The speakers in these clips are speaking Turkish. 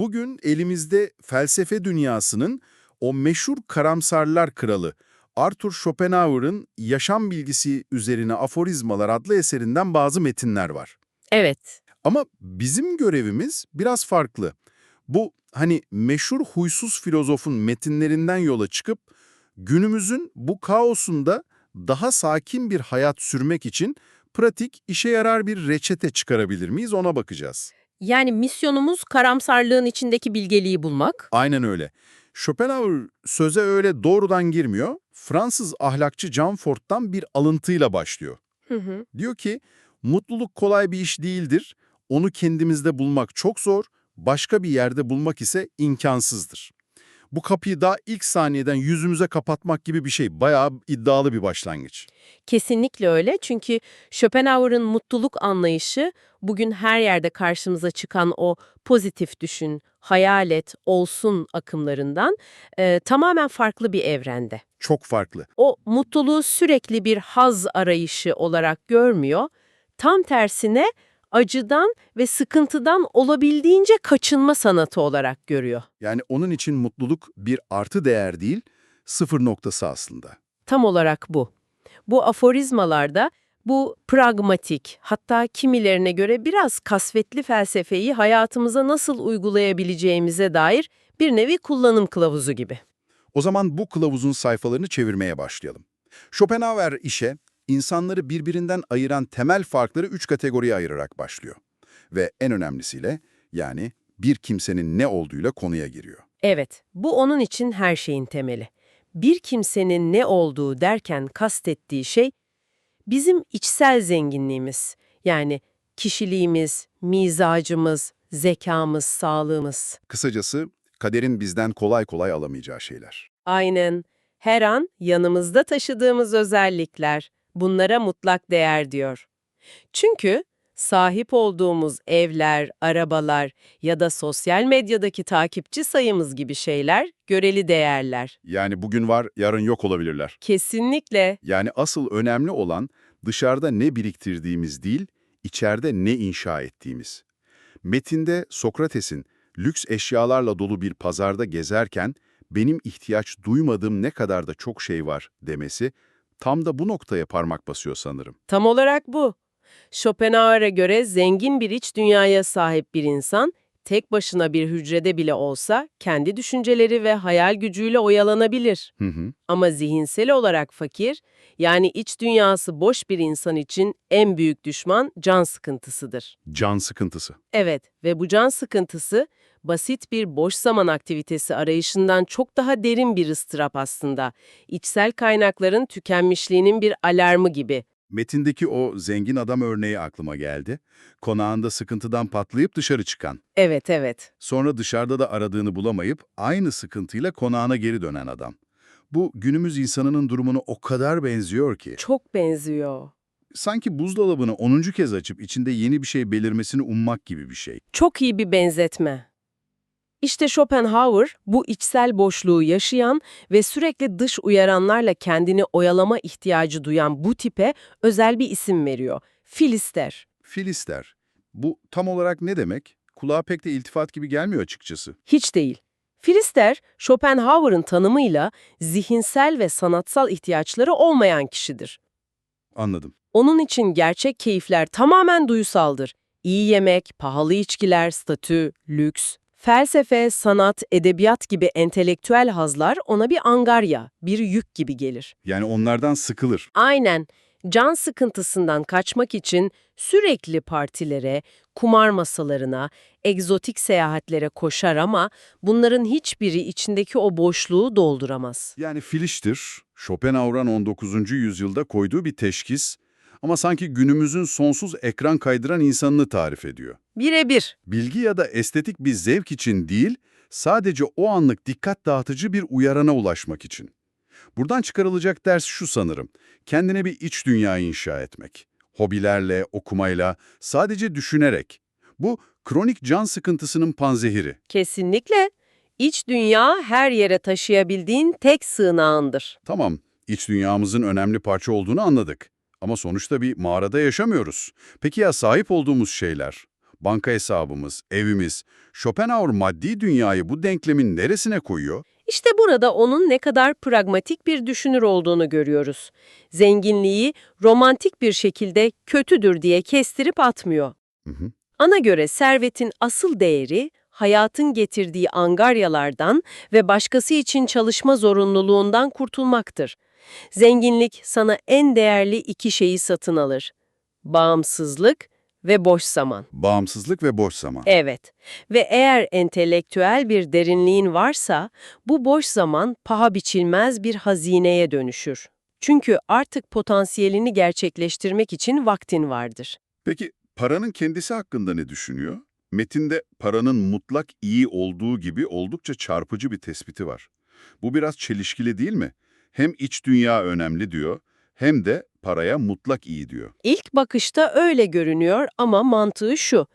Bugün elimizde felsefe dünyasının o meşhur karamsarlar kralı Arthur Schopenhauer'ın Yaşam Bilgisi Üzerine Aforizmalar adlı eserinden bazı metinler var. Evet, Ama bizim görevimiz biraz farklı. Bu hani meşhur huysuz filozofun metinlerinden yola çıkıp günümüzün bu kaosunda daha sakin bir hayat sürmek için pratik, işe yarar bir reçete çıkarabilir miyiz ona bakacağız. Yani misyonumuz karamsarlığın içindeki bilgeliği bulmak. Aynen öyle. Schopenhauer söze öyle doğrudan girmiyor. Fransız ahlakçı Jean Fort'tan bir alıntıyla başlıyor. Hı hı. Diyor ki, mutluluk kolay bir iş değildir. Onu kendimizde bulmak çok zor, başka bir yerde bulmak ise imkansızdır. Bu kapıyı daha ilk saniyeden yüzümüze kapatmak gibi bir şey. Bayağı iddialı bir başlangıç. Kesinlikle öyle çünkü Schopenhauer'ın mutluluk anlayışı bugün her yerde karşımıza çıkan o pozitif düşün, hayal et, olsun akımlarından e, tamamen farklı bir evrende. Çok farklı. O mutluluğu sürekli bir haz arayışı olarak görmüyor, tam tersine acıdan ve sıkıntıdan olabildiğince kaçınma sanatı olarak görüyor. Yani onun için mutluluk bir artı değer değil, sıfır noktası aslında. Tam olarak bu. Bu aforizmalarda bu pragmatik, hatta kimilerine göre biraz kasvetli felsefeyi hayatımıza nasıl uygulayabileceğimize dair bir nevi kullanım kılavuzu gibi. O zaman bu kılavuzun sayfalarını çevirmeye başlayalım. Schopenhauer işe insanları birbirinden ayıran temel farkları üç kategoriye ayırarak başlıyor. Ve en önemlisiyle yani bir kimsenin ne olduğuyla konuya giriyor. Evet, bu onun için her şeyin temeli. Bir kimsenin ne olduğu derken kastettiği şey, bizim içsel zenginliğimiz. Yani kişiliğimiz, mizacımız, zekamız, sağlığımız. Kısacası kaderin bizden kolay kolay alamayacağı şeyler. Aynen. Her an yanımızda taşıdığımız özellikler. Bunlara mutlak değer diyor. Çünkü sahip olduğumuz evler, arabalar ya da sosyal medyadaki takipçi sayımız gibi şeyler göreli değerler. Yani bugün var, yarın yok olabilirler. Kesinlikle. Yani asıl önemli olan dışarıda ne biriktirdiğimiz değil, içeride ne inşa ettiğimiz. Metinde Sokrates'in lüks eşyalarla dolu bir pazarda gezerken benim ihtiyaç duymadığım ne kadar da çok şey var demesi tam da bu noktaya parmak basıyor sanırım. Tam olarak bu. Schopenhauer'a göre zengin bir iç dünyaya sahip bir insan, tek başına bir hücrede bile olsa kendi düşünceleri ve hayal gücüyle oyalanabilir. Hı hı. Ama zihinsel olarak fakir, yani iç dünyası boş bir insan için en büyük düşman can sıkıntısıdır. Can sıkıntısı. Evet ve bu can sıkıntısı basit bir boş zaman aktivitesi arayışından çok daha derin bir ıstırap aslında. İçsel kaynakların tükenmişliğinin bir alarmı gibi. Metindeki o zengin adam örneği aklıma geldi. Konağında sıkıntıdan patlayıp dışarı çıkan. Evet evet. Sonra dışarıda da aradığını bulamayıp aynı sıkıntıyla konağına geri dönen adam. Bu günümüz insanının durumuna o kadar benziyor ki. Çok benziyor. Sanki buzdolabını 10. kez açıp içinde yeni bir şey belirmesini ummak gibi bir şey. Çok iyi bir benzetme. İşte Schopenhauer bu içsel boşluğu yaşayan ve sürekli dış uyaranlarla kendini oyalama ihtiyacı duyan bu tipe özel bir isim veriyor. Filister. Filister. Bu tam olarak ne demek? Kulağa pek de iltifat gibi gelmiyor açıkçası. Hiç değil. Filister, Schopenhauer'ın tanımıyla zihinsel ve sanatsal ihtiyaçları olmayan kişidir. Anladım. Onun için gerçek keyifler tamamen duyusaldır. İyi yemek, pahalı içkiler, statü, lüks. Felsefe, sanat, edebiyat gibi entelektüel hazlar ona bir angarya, bir yük gibi gelir. Yani onlardan sıkılır. Aynen. Can sıkıntısından kaçmak için sürekli partilere, kumar masalarına, egzotik seyahatlere koşar ama bunların hiçbiri içindeki o boşluğu dolduramaz. Yani Filiştir, Schopenhauer'ın 19. yüzyılda koyduğu bir teşkis ama sanki günümüzün sonsuz ekran kaydıran insanını tarif ediyor. Birebir. Bilgi ya da estetik bir zevk için değil, sadece o anlık dikkat dağıtıcı bir uyarana ulaşmak için. Buradan çıkarılacak ders şu sanırım, kendine bir iç dünya inşa etmek. Hobilerle, okumayla, sadece düşünerek. Bu, kronik can sıkıntısının panzehiri. Kesinlikle. İç dünya her yere taşıyabildiğin tek sığınağındır. Tamam, iç dünyamızın önemli parça olduğunu anladık. Ama sonuçta bir mağarada yaşamıyoruz. Peki ya sahip olduğumuz şeyler? Banka hesabımız, evimiz. Schopenhauer maddi dünyayı bu denklemin neresine koyuyor? İşte burada onun ne kadar pragmatik bir düşünür olduğunu görüyoruz. Zenginliği romantik bir şekilde kötüdür diye kestirip atmıyor. Hı hı. Ana göre servetin asıl değeri hayatın getirdiği angaryalardan ve başkası için çalışma zorunluluğundan kurtulmaktır. Zenginlik sana en değerli iki şeyi satın alır. Bağımsızlık ve boş zaman. Bağımsızlık ve boş zaman. Evet ve eğer entelektüel bir derinliğin varsa bu boş zaman paha biçilmez bir hazineye dönüşür. Çünkü artık potansiyelini gerçekleştirmek için vaktin vardır. Peki paranın kendisi hakkında ne düşünüyor? Metinde paranın mutlak iyi olduğu gibi oldukça çarpıcı bir tespiti var. Bu biraz çelişkili değil mi? Hem iç dünya önemli diyor, hem de paraya mutlak iyi diyor. İlk bakışta öyle görünüyor ama mantığı şu.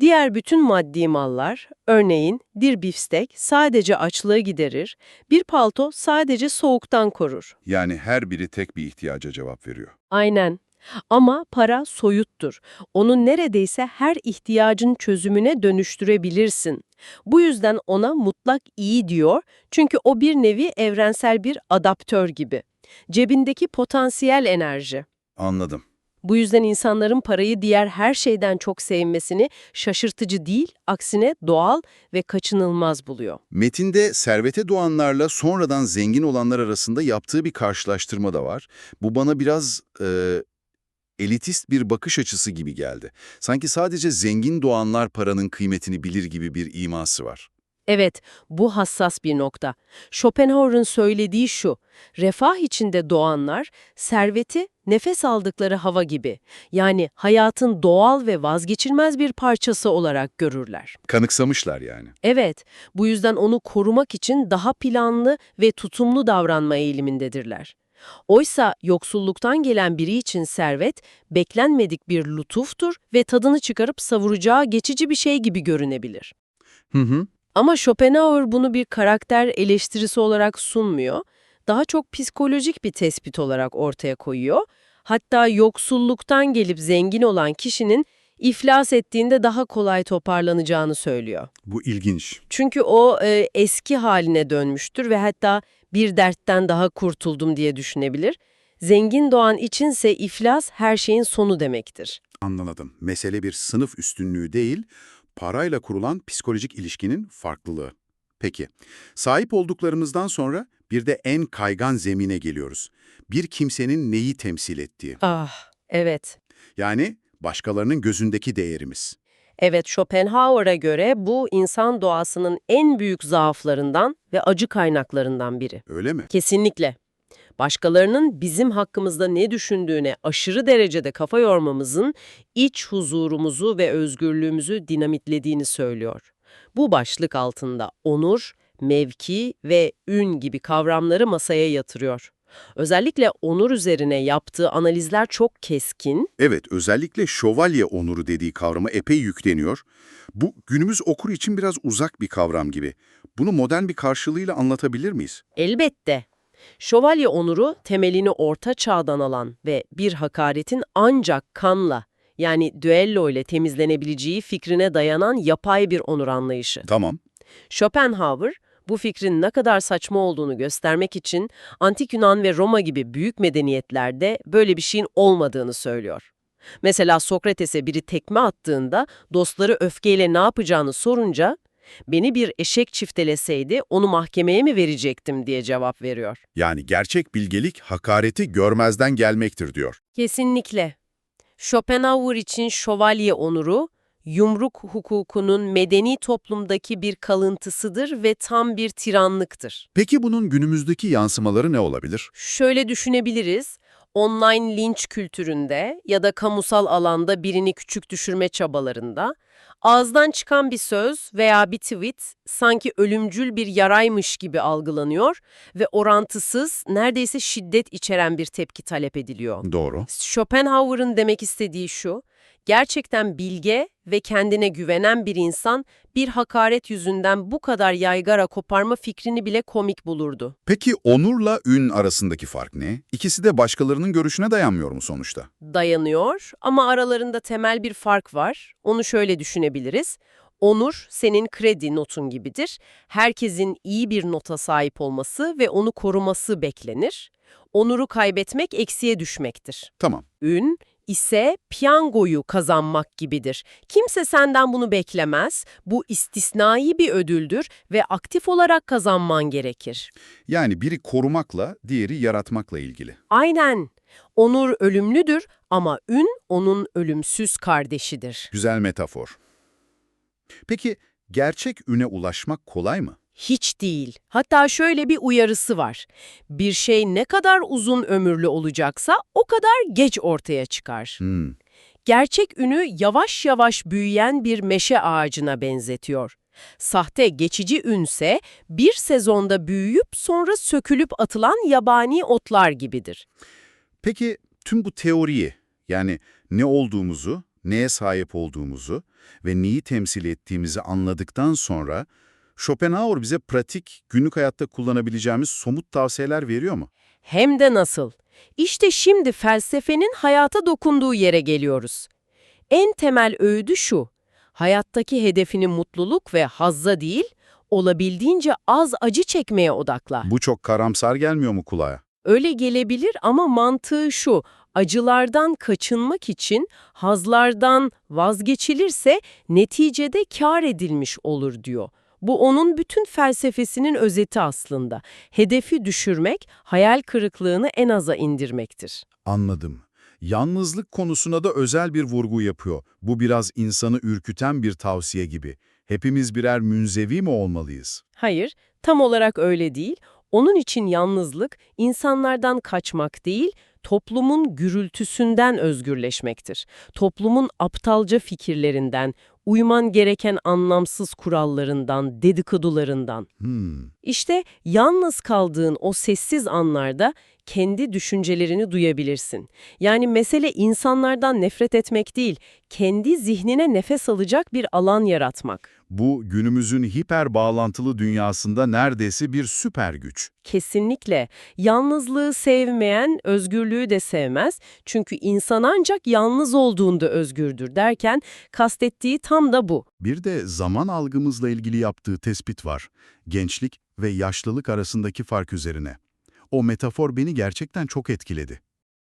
Diğer bütün maddi mallar, örneğin bir bifstek sadece açlığı giderir, bir palto sadece soğuktan korur. Yani her biri tek bir ihtiyaca cevap veriyor. Aynen. Ama para soyuttur. Onu neredeyse her ihtiyacın çözümüne dönüştürebilirsin. Bu yüzden ona mutlak iyi diyor çünkü o bir nevi evrensel bir adaptör gibi. Cebindeki potansiyel enerji. Anladım. Bu yüzden insanların parayı diğer her şeyden çok sevmesini şaşırtıcı değil, aksine doğal ve kaçınılmaz buluyor. Metinde servete doğanlarla sonradan zengin olanlar arasında yaptığı bir karşılaştırma da var. Bu bana biraz e, elitist bir bakış açısı gibi geldi. Sanki sadece zengin doğanlar paranın kıymetini bilir gibi bir iması var. Evet, bu hassas bir nokta. Schopenhauer'ın söylediği şu, refah içinde doğanlar, serveti nefes aldıkları hava gibi, yani hayatın doğal ve vazgeçilmez bir parçası olarak görürler. Kanıksamışlar yani. Evet, bu yüzden onu korumak için daha planlı ve tutumlu davranma eğilimindedirler. Oysa yoksulluktan gelen biri için servet, beklenmedik bir lütuftur ve tadını çıkarıp savuracağı geçici bir şey gibi görünebilir. Hı hı. Ama Schopenhauer bunu bir karakter eleştirisi olarak sunmuyor. Daha çok psikolojik bir tespit olarak ortaya koyuyor. Hatta yoksulluktan gelip zengin olan kişinin iflas ettiğinde daha kolay toparlanacağını söylüyor. Bu ilginç. Çünkü o e, eski haline dönmüştür ve hatta bir dertten daha kurtuldum diye düşünebilir. Zengin doğan içinse iflas her şeyin sonu demektir. Anladım. Mesele bir sınıf üstünlüğü değil, parayla kurulan psikolojik ilişkinin farklılığı. Peki, sahip olduklarımızdan sonra bir de en kaygan zemine geliyoruz. Bir kimsenin neyi temsil ettiği. Ah, evet. Yani başkalarının gözündeki değerimiz. Evet, Schopenhauer'a göre bu insan doğasının en büyük zaaflarından ve acı kaynaklarından biri. Öyle mi? Kesinlikle. Başkalarının bizim hakkımızda ne düşündüğüne aşırı derecede kafa yormamızın iç huzurumuzu ve özgürlüğümüzü dinamitlediğini söylüyor. Bu başlık altında onur, mevki ve ün gibi kavramları masaya yatırıyor. Özellikle onur üzerine yaptığı analizler çok keskin, Evet, özellikle şövalye onuru dediği kavrama epey yükleniyor. Bu günümüz okur için biraz uzak bir kavram gibi. Bunu modern bir karşılığıyla anlatabilir miyiz? Elbette. Şövalye onuru temelini orta çağdan alan ve bir hakaretin ancak kanla yani düello ile temizlenebileceği fikrine dayanan yapay bir onur anlayışı. Tamam. Schopenhauer bu fikrin ne kadar saçma olduğunu göstermek için Antik Yunan ve Roma gibi büyük medeniyetlerde böyle bir şeyin olmadığını söylüyor. Mesela Sokrates'e biri tekme attığında dostları öfkeyle ne yapacağını sorunca beni bir eşek çifteleseydi onu mahkemeye mi verecektim diye cevap veriyor. Yani gerçek bilgelik hakareti görmezden gelmektir diyor. Kesinlikle. Schopenhauer için şövalye onuru, yumruk hukukunun medeni toplumdaki bir kalıntısıdır ve tam bir tiranlıktır. Peki bunun günümüzdeki yansımaları ne olabilir? Şöyle düşünebiliriz, online linç kültüründe ya da kamusal alanda birini küçük düşürme çabalarında, ağızdan çıkan bir söz veya bir tweet sanki ölümcül bir yaraymış gibi algılanıyor ve orantısız, neredeyse şiddet içeren bir tepki talep ediliyor. Doğru. Schopenhauer'ın demek istediği şu, Gerçekten bilge ve kendine güvenen bir insan bir hakaret yüzünden bu kadar yaygara koparma fikrini bile komik bulurdu. Peki onurla ün arasındaki fark ne? İkisi de başkalarının görüşüne dayanmıyor mu sonuçta? Dayanıyor ama aralarında temel bir fark var. Onu şöyle düşünebiliriz. Onur senin kredi notun gibidir. Herkesin iyi bir nota sahip olması ve onu koruması beklenir. Onuru kaybetmek eksiye düşmektir. Tamam. Ün ise piyangoyu kazanmak gibidir. Kimse senden bunu beklemez. Bu istisnai bir ödüldür ve aktif olarak kazanman gerekir. Yani biri korumakla, diğeri yaratmakla ilgili. Aynen. Onur ölümlüdür ama ün onun ölümsüz kardeşidir. Güzel metafor. Peki gerçek üne ulaşmak kolay mı? Hiç değil. Hatta şöyle bir uyarısı var. Bir şey ne kadar uzun ömürlü olacaksa o kadar geç ortaya çıkar. Hmm. Gerçek ünü yavaş yavaş büyüyen bir meşe ağacına benzetiyor. Sahte geçici ünse bir sezonda büyüyüp sonra sökülüp atılan yabani otlar gibidir. Peki tüm bu teoriyi, yani ne olduğumuzu, neye sahip olduğumuzu ve neyi temsil ettiğimizi anladıktan sonra Schopenhauer bize pratik, günlük hayatta kullanabileceğimiz somut tavsiyeler veriyor mu? Hem de nasıl? İşte şimdi felsefenin hayata dokunduğu yere geliyoruz. En temel öğüdü şu. Hayattaki hedefini mutluluk ve hazza değil, olabildiğince az acı çekmeye odakla. Bu çok karamsar gelmiyor mu kulağa? Öyle gelebilir ama mantığı şu. Acılardan kaçınmak için hazlardan vazgeçilirse neticede kar edilmiş olur diyor. Bu onun bütün felsefesinin özeti aslında. Hedefi düşürmek, hayal kırıklığını en aza indirmektir. Anladım. Yalnızlık konusuna da özel bir vurgu yapıyor. Bu biraz insanı ürküten bir tavsiye gibi. Hepimiz birer münzevi mi olmalıyız? Hayır, tam olarak öyle değil. Onun için yalnızlık, insanlardan kaçmak değil, toplumun gürültüsünden özgürleşmektir. Toplumun aptalca fikirlerinden, uyman gereken anlamsız kurallarından, dedikodularından. Hmm. İşte yalnız kaldığın o sessiz anlarda kendi düşüncelerini duyabilirsin. Yani mesele insanlardan nefret etmek değil, kendi zihnine nefes alacak bir alan yaratmak. Bu günümüzün hiper bağlantılı dünyasında neredeyse bir süper güç. Kesinlikle. Yalnızlığı sevmeyen özgürlüğü de sevmez. Çünkü insan ancak yalnız olduğunda özgürdür derken kastettiği tam da bu. Bir de zaman algımızla ilgili yaptığı tespit var. Gençlik ve yaşlılık arasındaki fark üzerine. O metafor beni gerçekten çok etkiledi.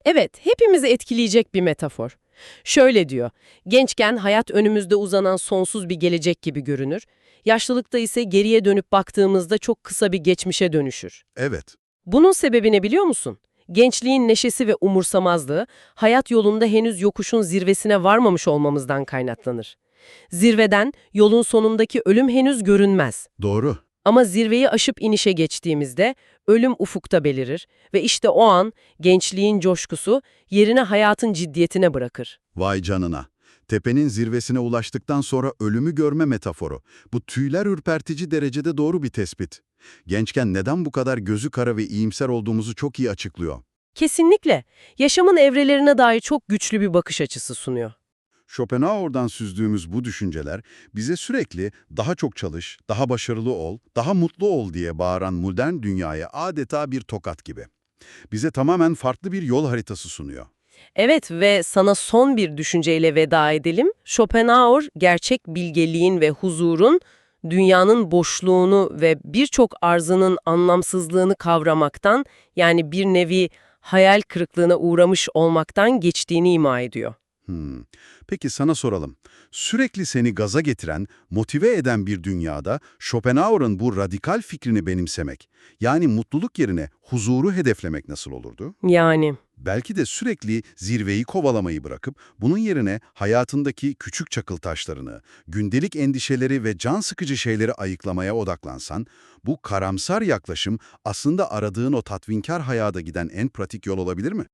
Evet, hepimizi etkileyecek bir metafor. Şöyle diyor, gençken hayat önümüzde uzanan sonsuz bir gelecek gibi görünür, yaşlılıkta ise geriye dönüp baktığımızda çok kısa bir geçmişe dönüşür. Evet, Bunun sebebini biliyor musun? Gençliğin neşesi ve umursamazlığı, hayat yolunda henüz yokuşun zirvesine varmamış olmamızdan kaynaklanır. Zirveden, yolun sonundaki ölüm henüz görünmez. doğru. Ama zirveyi aşıp inişe geçtiğimizde ölüm ufukta belirir ve işte o an gençliğin coşkusu yerine hayatın ciddiyetine bırakır. Vay canına. Tepenin zirvesine ulaştıktan sonra ölümü görme metaforu. Bu tüyler ürpertici derecede doğru bir tespit. Gençken neden bu kadar gözü kara ve iyimser olduğumuzu çok iyi açıklıyor. Kesinlikle yaşamın evrelerine dair çok güçlü bir bakış açısı sunuyor. Schopenhauer'dan süzdüğümüz bu düşünceler bize sürekli daha çok çalış, daha başarılı ol, daha mutlu ol diye bağıran modern dünyaya adeta bir tokat gibi. Bize tamamen farklı bir yol haritası sunuyor. Evet ve sana son bir düşünceyle veda edelim. Schopenhauer gerçek bilgeliğin ve huzurun dünyanın boşluğunu ve birçok arzının anlamsızlığını kavramaktan yani bir nevi hayal kırıklığına uğramış olmaktan geçtiğini ima ediyor. Hmm. Peki sana soralım. Sürekli seni gaza getiren, motive eden bir dünyada Schopenhauer'ın bu radikal fikrini benimsemek, yani mutluluk yerine huzuru hedeflemek nasıl olurdu? Yani Belki de sürekli zirveyi kovalamayı bırakıp bunun yerine hayatındaki küçük çakıl taşlarını, gündelik endişeleri ve can sıkıcı şeyleri ayıklamaya odaklansan, bu karamsar yaklaşım aslında aradığın o tatvinkar hayata giden en pratik yol olabilir mi?